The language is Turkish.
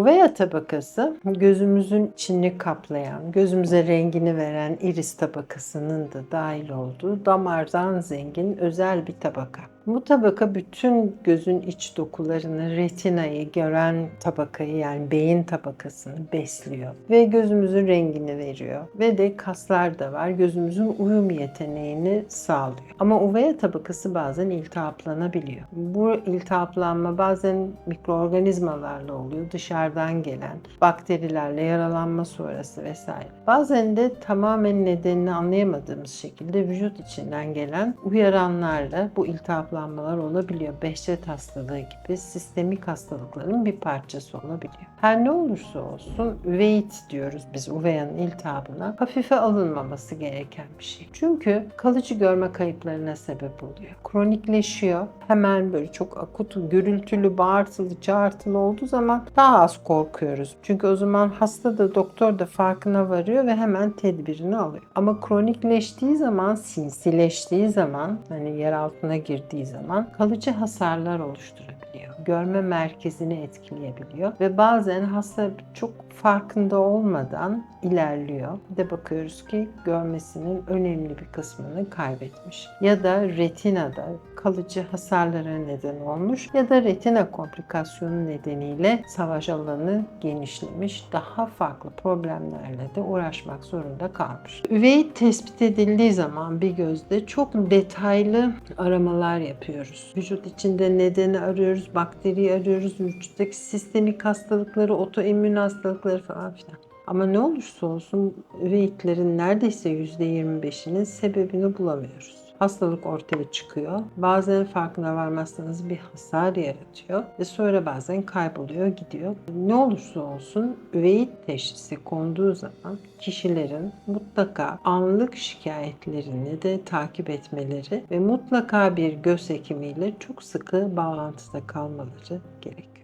Uvea tabakası gözümüzün içini kaplayan, gözümüze rengini veren iris tabakasının da dahil olduğu damardan zengin özel bir tabaka. Bu tabaka bütün gözün iç dokularını, retinayı gören tabakayı yani beyin tabakasını besliyor ve gözümüzün rengini veriyor ve de kaslar da var. Gözümüzün uyum yeteneğini sağlıyor. Ama uvea tabakası bazen iltihaplanabiliyor. Bu iltihaplanma bazen mikroorganizmalarla oluyor, dışarıdan gelen bakterilerle yaralanma sonrası vesaire. Bazen de tamamen nedenini anlayamadığımız şekilde vücut içinden gelen uyaranlarla bu iltihaplanmalar olabiliyor. Behçet hastalığı gibi sistemik hastalıkların bir parçası olabiliyor. Her ne olursa olsun uveit diyoruz biz uveyanın iltihabına hafife alınmaması gereken bir şey. Çünkü kalıcı görme kayıplarına sebep oluyor. Kronikleşiyor. Hemen böyle çok akut, gürültülü, bağırtılı, çağırtılı olduğu zaman daha az korkuyoruz. Çünkü o zaman hasta da doktor da farkına varıyor ve hemen tedbirini alıyor. Ama kronikleştiği zaman, sinsileştiği zaman, hani yer altına girdiği zaman kalıcı hasarlar oluşturabiliyor. Görme merkezini etkileyebiliyor ve bazen hasta çok farkında olmadan ilerliyor. Bir de bakıyoruz ki görmesinin önemli bir kısmını kaybetmiş. Ya da retinada kalıcı hasarlara neden olmuş ya da retina komplikasyonu nedeniyle savaş alanı genişlemiş. Daha farklı problemlerle de uğraşmak zorunda kalmış. Üveit tespit edildiği zaman bir gözde çok detaylı aramalar yapıyoruz. Vücut içinde nedeni arıyoruz, bakteriyi arıyoruz, vücuttaki sistemik hastalıkları, otoimmün hastalıkları falan filan. Ama ne olursa olsun üveitlerin neredeyse %25'inin sebebini bulamıyoruz. Hastalık ortaya çıkıyor. Bazen farkına varmazsanız bir hasar yaratıyor ve sonra bazen kayboluyor, gidiyor. Ne olursa olsun üveit teşhisi konduğu zaman kişilerin mutlaka anlık şikayetlerini de takip etmeleri ve mutlaka bir göz hekimiyle çok sıkı bağlantıda kalmaları gerekiyor.